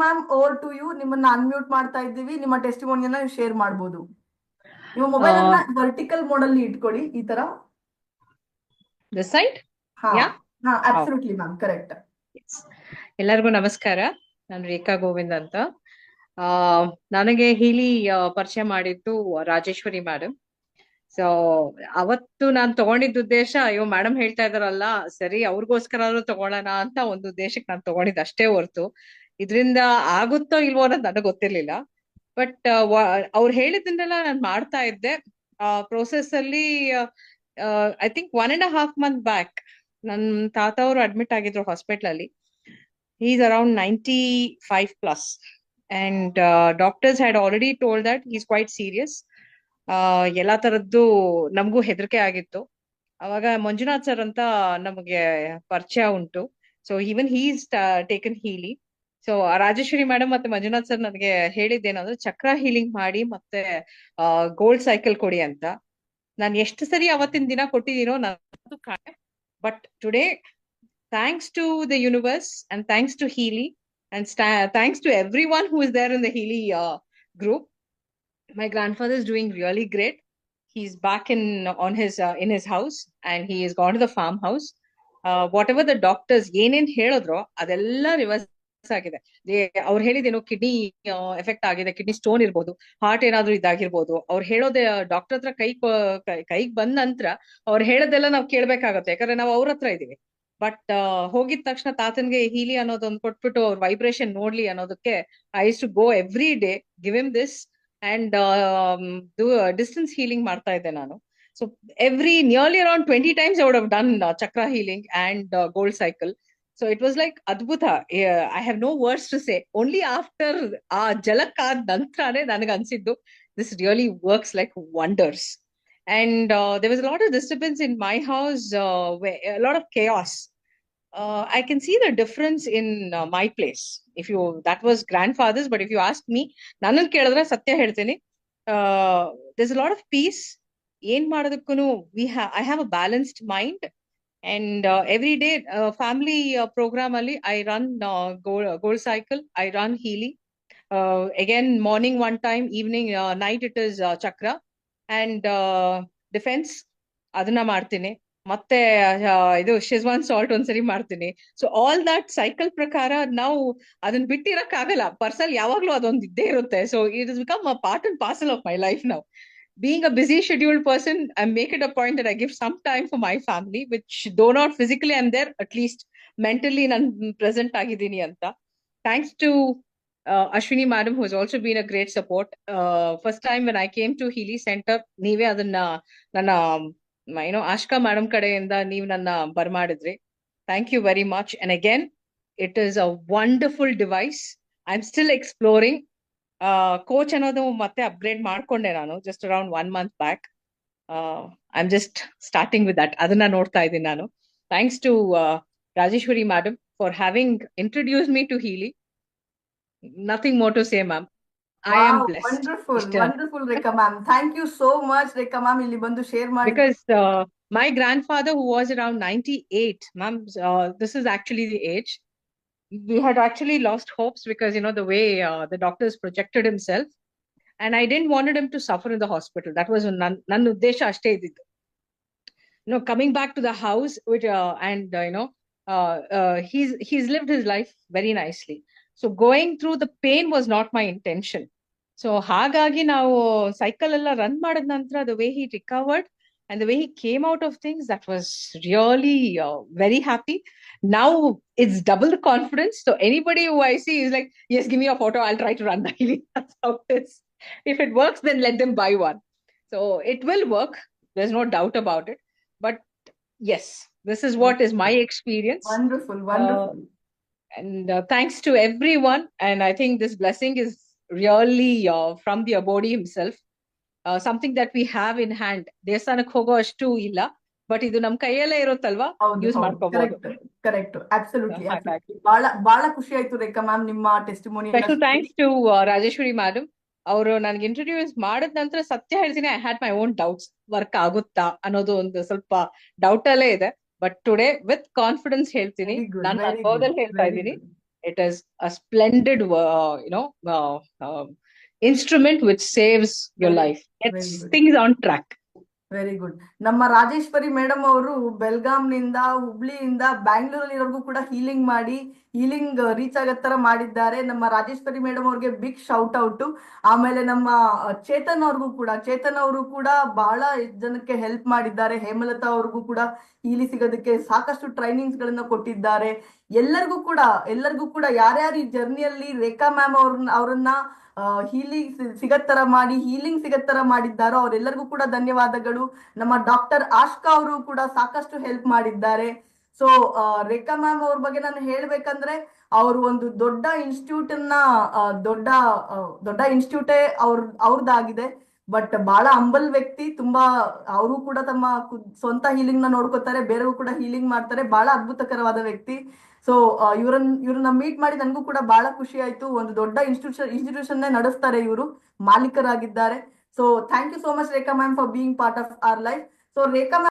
Ma'am over to you ನಿಮ್ಮನ್ನ unmute ಮಾಡ್ತಾ ಇದ್ದೀವಿ. ನಿಮ್ಮ ಟೆಸ್ಟಿಮೋನಿಯನ್ನ ನೀವು ಶೇರ್ ಮಾಡಬಹುದು ನಿಮ್ಮ ಮೊಬೈಲ್ ಅನ್ನ ವರ್ಟಿಕಲ್ ಮೋಡ್ ಅಲ್ಲಿ ಇಟ್ಕೊಳ್ಳಿ. ಈ ತರ. ದಿಸ್ ಸೈಡ್ ಹಾ? ಹಾ ಅಬ್ಸಲ್ಯೂಟ್ಲಿ ಮ್ಯಾಮ್ ಕರೆಕ್ಟ್ ಎಲ್ಲರಿಗೂ ನಮಸ್ಕಾರ. ನಾನು ರೇಖಾ ಗೋವಿಂದ್ ಅಂತ. ನನಗೆ ಹೀಲಿ ಪರಿಚಯ ಮಾಡಿದ್ದು ರಾಜೇಶ್ವರಿ ಮೇಡಮ್ ಸೊ ಅವತ್ತು ನಾನು ತಗೊಂಡಿದ್ದ ಉದ್ದೇಶ ಅಯ್ಯೋ ಮೇಡಮ್ ಹೇಳ್ತಾ ಇದಾರಲ್ಲ ಸರಿ ಅವ್ರಿಗೋಸ್ಕರ ತಗೊಳ್ಳೋಣ ಅಂತ ಒಂದು ಉದ್ದೇಶಕ್ಕೆ ನಾನು ತಗೊಂಡಿದ್ದು ಅಷ್ಟೇ ಹೊರ್ತು. ಇದರಿಂದ ಆಗುತ್ತೋ ಇಲ್ವೋ ಅನ್ನೋದು ನನಗೆ ಗೊತ್ತಿರ್ಲಿಲ್ಲ. ಬಟ್ ಅವ್ರು ಹೇಳಿದ್ದನ್ನೆಲ್ಲ ನಾನು ಮಾಡ್ತಾ ಇದ್ದೆ. ಪ್ರೋಸೆಸ್ ಅಲ್ಲಿ I think one and half month back ನನ್ ತಾತ ಅವರು ಅಡ್ಮಿಟ್ ಆಗಿದ್ರು ಹಾಸ್ಪಿಟಲ್ ಅಲ್ಲಿ. Is around ninety five plus and doctors had already told that is quite serious ಎಲ್ಲಾ ತರದ್ದು ನಮಗೂ ಹೆದರಿಕೆ ಆಗಿತ್ತು. ಅವಾಗ ಮಂಜುನಾಥ್ ಸರ್ ಅಂತ ನಮಗೆ ಪರಿಚಯ ಉಂಟು. So even he's taken Healy so Rajeshwari madam ಮತ್ತೆ ಮಂಜುನಾಥ್ ಸರ್ ನನಗೆ ಹೇಳಿದ್ದೇನಂದ್ರೆ ಚಕ್ರ ಹೀಲಿಂಗ್ ಮಾಡಿ ಮತ್ತೆ ಗೋಲ್ಡ್ ಸೈಕಲ್ ಕೊಡಿ ಅಂತ. ನಾನು ಎಷ್ಟು ಸರಿ ಅವತ್ತಿನ ದಿನ ಕೊಟ್ಟಿದ್ದೀನೋ ನಾನು but today thanks to the universe and thanks to Healy and thanks to everyone who is there in the Healy group my grandfather is doing really great. He's back in on his uh, in his house and he has gone to the farmhouse. Uh, whatever the doctors ಏನೇನ್ ಹೇಳಿದ್ರೋ ಅದೆಲ್ಲ reverse ಆಗಿದೆ. ಅವ್ರು ಹೇಳಿದೇನೋ kidney effect ಆಗಿದೆ, kidney stone ಇರ್ಬೋದು, heart ಏನಾದ್ರು ಇದಾಗಿರ್ಬೋದು, ಅವ್ರು ಹೇಳೋದೇ, ಡಾಕ್ಟರ್ ಹತ್ರ ಕೈ ಕೈಗೆ ಬಂದ ನಂತರ ಅವ್ರು ಹೇಳೋದೆಲ್ಲ ನಾವು ಕೇಳ್ಬೇಕಾಗತ್ತೆ, ಯಾಕಂದ್ರೆ ನಾವು ಅವ್ರ ಹತ್ರ ಇದೀವಿ. ಬಟ್ ಹೋಗಿದ ತಕ್ಷಣ ತಾತನ್ಗೆ ಹೀಲಿ ಅನ್ನೋದೊಂದು ಕೊಟ್ಬಿಟ್ಟು ಅವ್ರ ವೈಬ್ರೇಷನ್ ನೋಡ್ಲಿ ಅನ್ನೋದಕ್ಕೆ I to go every day, give him this, and distance healing ಮಾಡ್ತಾ ಇದ್ದೆ ನಾನು. So, every, nearly around twenty times I would have done chakra healing and gold cycle. So it was like ಅದ್ಭುತ I have no words to say only after ಆ ಜಲಕ್ ಆದ ನಂತರನೇ ನನಗೆ ಅನ್ಸಿದ್ದು this really works like wonders and there was lot of disturbance in my house lot of chaos uh, I can see the difference in uh, my place. If you that was grandfather's, but if you ask me, ನನ್ನ ಕೇಳಿದ್ರೆ ಸತ್ಯ ಹೇಳ್ತೀನಿ there's a lot of peace. ಏನ್ ಮಾಡೋದಕ್ಕೂ we have I have a balanced mind And every day family programme ಅಲ್ಲಿ I run gold cycle I run Healy again morning one time evening night it is chakra and defence ಅದನ್ನ ಮಾಡ್ತೀನಿ ಮತ್ತೆ ಇದು ಶಿಜ್ವಾನ್ salt ಒಂದ್ಸರಿ ಮಾಡ್ತೀನಿ so all that cycle ಪ್ರಕಾರ ನಾವು ಅದನ್ನ ಬಿಟ್ಟಿರಕ್ ಆಗಲ್ಲ ಪರ್ಸಲ್ ಯಾವಾಗ್ಲೂ ಅದೊಂದು ಇದ್ದೇ ಇರುತ್ತೆ so it is become part and parcel of my life ನಾವು being a busy scheduled person, I make it a point that I give some time for my family, which though not physically I'm there, at least mentally ನಾನು present ಆಗಿದ್ದೀನಿ ಅಂತ. Thanks to uh, Ashwini madam who has also been a great support. Uh, first time when I came to Healy Center, ನೀವೇ ಅದನ್ನ ನನ್ನ ಏನೋ ಆಶ್ಕಾ madam ಕಡೆಯಿಂದ ನೀವು ನನ್ನ ಬರ್ಮಾಡಿದ್ರಿ thank you very much and again it is a wonderful device I am still exploring Coach ಅನ್ನೋದು ಮತ್ತೆ upgrade ಮಾಡ್ಕೊಂಡೆ ನಾನು just around one month back I am just starting with that ಅದನ್ನ ನೋಡ್ತಾ ಇದ್ದೀನಿ ನಾನು. Thanks to Rajeshwari madam for having introduce me to Healy nothing more to say ma'am I am wonderful wonderful Rekha ma'am thank you so much Rekha ma'am ಇಲ್ಲಿ ಬಂದು share ಮಾಡಿ. Because uh, my grandfather who was around 98 ma'am uh, this is actually the age. we had actually lost hopes because you know the way uh, the doctors projected himself and i didn't wanted him to suffer in the hospital that was ನನ್ನ ಉದ್ದೇಶ ಅಷ್ಟೇ ಇದ್ದಿದ್ದು you know coming back to the house which uh, and uh, you know uh, uh, he's he's lived his life very nicely so going through the pain was not my intention so ಹಾಗಾಗಿ ನಾವು cycle ಎಲ್ಲ run ಮಾಡಿದ ನಂತರ the way he recovered and the way he came out of things that was really uh, very happy. Now it's double the confidence. So anybody who i see is like yes give me a photo. I'll try to run daily that's how it is if it works then let them buy one. So it will work. There's no doubt about it. But yes this is what is my experience. Wonderful uh, wonderful. uh, and uh, thanks to everyone. And i think this blessing is really uh, from the abode himself. Uh, that we have in hand hand. ದೇವಸ್ಥಾನಕ್ಕೆ ಹೋಗೋ ಅಷ್ಟು ಇಲ್ಲ but ಇದು ನಮ್ ಕೈಯಲ್ಲೇ ಇರುತ್ತಲ್ವಾ? Use ಹೌದು. ಮಾಡ್ಕೋಬಹುದು ಕರೆಕ್ಟ್ ಕರೆಕ್ಟ್ ಅಬ್ಸಲ್ಯೂಟ್ಲಿ ಹಾಗಾಗಿ. ಬಹಳ ಬಹಳ ಖುಷಿ ಆಯ್ತು ರೇಖಾ ಮ್ಯಾಮ್ ನಿಮ್ಮ testimony special thanks to Rajeshwari madam ಅವರು ನನಗೆ ಇಂಟ್ರೊಡ್ಯೂಸ್ ಮಾಡಿದ ನಂತರ ಸತ್ಯ ಹೇಳ್ತೀನಿ I had my own doubts work ಆಗುತ್ತಾ ಅನ್ನೋದು ಒಂದು ಸ್ವಲ್ಪ ಡೌಟ್ ಅಲ್ಲೇ ಇದೆ. ಬಟ್ ಟುಡೇ ವಿತ್ ಕಾನ್ಫಿಡೆನ್ಸ್ ಹೇಳ್ತೀನಿ. ನಾನು ನನ್ನ ಅನುಭವದಲ್ಲಿ ಹೇಳ್ತಾ ಇದ್ದೀನಿ. It is a splendid splendid, uh, uh, um instrument which saves your life, gets things on track. Very good ನಮ್ಮ ರಾಜೇಶ್ವರಿ ಮೇಡಮ್ ಅವರು ಬೆಲ್ಗಾಂನಿಂದ ಹುಬ್ಳಿಯಿಂದ ಬ್ಯಾಂಗ್ಳೂರಲ್ಲಿರೋರ್ಗೂ ಕೂಡ ಹೀಲಿಂಗ್ ಮಾಡಿ ಹೀಲಿಂಗ್ ರೀಚ್ ಆಗೋ ತರ ಮಾಡಿದ್ದಾರೆ. ನಮ್ಮ ರಾಜೇಶ್ವರಿ ಮೇಡಮ್ ಅವ್ರಿಗೆ ಬಿಗ್ ಶೌಟ್ ಔಟ್ ಆಮೇಲೆ ನಮ್ಮ ಚೇತನ್ ಅವ್ರಿಗೂ ಕೂಡ ಚೇತನ್ ಅವರು ಕೂಡ ಬಹಳ ಜನಕ್ಕೆ ಹೆಲ್ಪ್ ಮಾಡಿದ್ದಾರೆ. ಹೇಮಲತಾ ಅವ್ರಿಗೂ ಕೂಡ ಹೀಲಿ ಸಿಗೋದಕ್ಕೆ ಸಾಕಷ್ಟು ಟ್ರೈನಿಂಗ್ಸ್ ಗಳನ್ನ ಕೊಟ್ಟಿದ್ದಾರೆ. ಎಲ್ಲರಿಗೂ ಕೂಡ ಎಲ್ಲರಿಗೂ ಕೂಡ ಯಾರ್ಯಾರು ಈ ಜರ್ನಿಯಲ್ಲಿ ರೇಖಾ ಮ್ಯಾಮ್ ಅವ್ರನ್ನ, ಅವರನ್ನ ಹೀಲಿಂಗ್ ಸಿಗತ್ತರ ಮಾಡಿ ಹೀಲಿಂಗ್ ಸಿಗತ್ತರ ಮಾಡಿದ್ದಾರೋ, ಅವರೆಲ್ಲರಿಗೂ ಕೂಡ ಧನ್ಯವಾದಗಳು. ನಮ್ಮ ಡಾಕ್ಟರ್ ಆಶ್ಕಾ ಅವರು ಕೂಡ ಸಾಕಷ್ಟು ಹೆಲ್ಪ್ ಮಾಡಿದ್ದಾರೆ. ಸೊ ರೇಖಾ ಮ್ಯಾಮ್ ಅವ್ರ ಬಗ್ಗೆ ನಾನು ಹೇಳ್ಬೇಕಂದ್ರೆ, ಅವರು ಒಂದು ದೊಡ್ಡ ಇನ್ಸ್ಟಿಟ್ಯೂಟ್ ದೊಡ್ಡ ದೊಡ್ಡ ಇನ್ಸ್ಟಿಟ್ಯೂಟೇ ಅವ್ರ ಅವ್ರದ್ದಾಗಿದೆ ಬಟ್ ಬಹಳ ಅಂಬಲ್ ವ್ಯಕ್ತಿ, ತುಂಬಾ ಅವರು ಕೂಡ ತಮ್ಮ ಸ್ವಂತ ಹೀಲಿಂಗ್ನ ನೋಡ್ಕೋತಾರೆ ಬೇರೆಗೂ ಕೂಡ ಹೀಲಿಂಗ್ ಮಾಡ್ತಾರೆ ಬಹಳ ಅದ್ಭುತಕರವಾದ ವ್ಯಕ್ತಿ. ಸೊ ಇವ್ರನ್ನ ಇವ್ರನ್ನ ಮೀಟ್ ಮಾಡಿ ನನಗೂ ಕೂಡ ಬಹಳ ಖುಷಿ ಆಯ್ತು. ಒಂದು ದೊಡ್ಡ ಇನ್ಸ್ಟಿಟ್ಯೂಷನ್ ಇನ್ಸ್ಟಿಟ್ಯೂಷನ್ ನಡೆಸ್ತಾರೆ ಇವರು, ಮಾಲೀಕರಾಗಿದ್ದಾರೆ. So thank you so much Rekha ma'am for being part of our life so Rekha